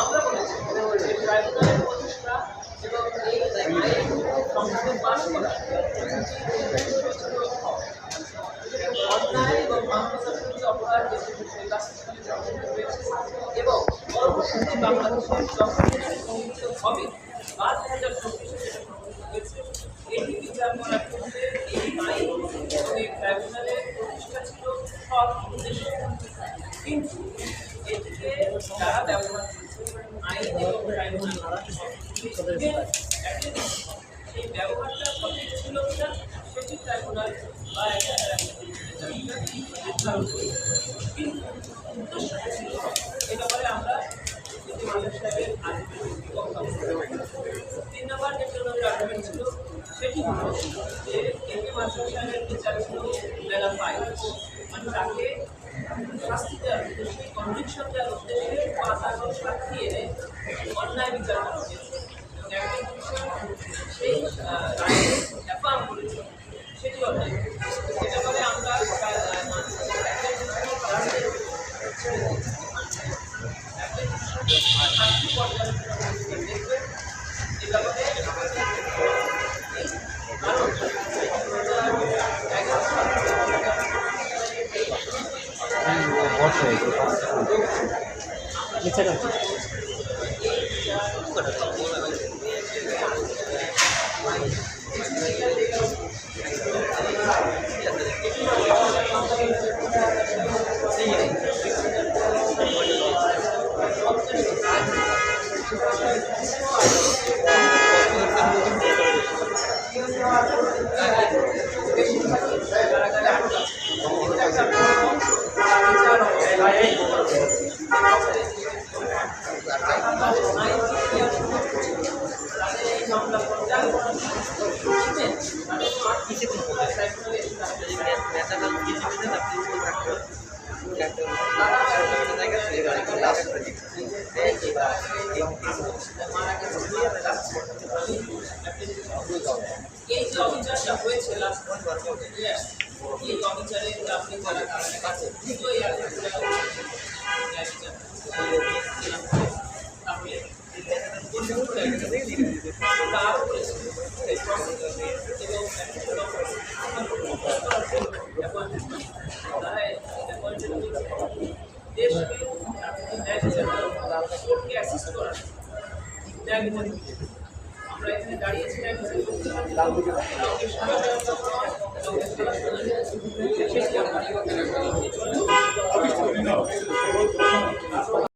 আমরা বলেছি যে ট্রাইব্যুনালের প্রতিষ্ঠা এবং এই আইন সংসদে পাশ করা অন্যায় এবং মানবতার অপরাধ এবং পরবর্তীতে হবে বা দু হয়েছে এটি বিচার করার এই আইন প্রতিষ্ঠা ছিল কিন্তু এটিকে যারা ব্যবহার আইন এবং সেই ব্যবহারটা সঠিক ছিল কিনা সেটি বা নির্ধারণ করে কিন্তু এ আমরা সাহেবের তিন নম্বর যে আর্গুমেন্ট ছিল সেটি হলো যে একে মাস্টার সাহেবের বিচার ছিল বেলা পাই মানে তাকে শাস্তি দেওয়ার উদ্দেশ্যে কনভিকশন দেওয়ার উদ্দেশ্যে পাঁচ আগস্ট সাক্ষী এনে অন্যায় বিচার করা সেই রায়ে অ্যাফার্ম করেছে সেটি অন্যায় এ ব্যাপারে আমরা শাস্তি পর্যালোচনা দেখবেন এ ব্যাপারে নিচে এই যে অবিচারটা হয়েছে লাস্ট এই অবিচারে আপনি যারা কাছে দ্রুত আমরা এখানে দাঁড়িয়েছি ন্যায়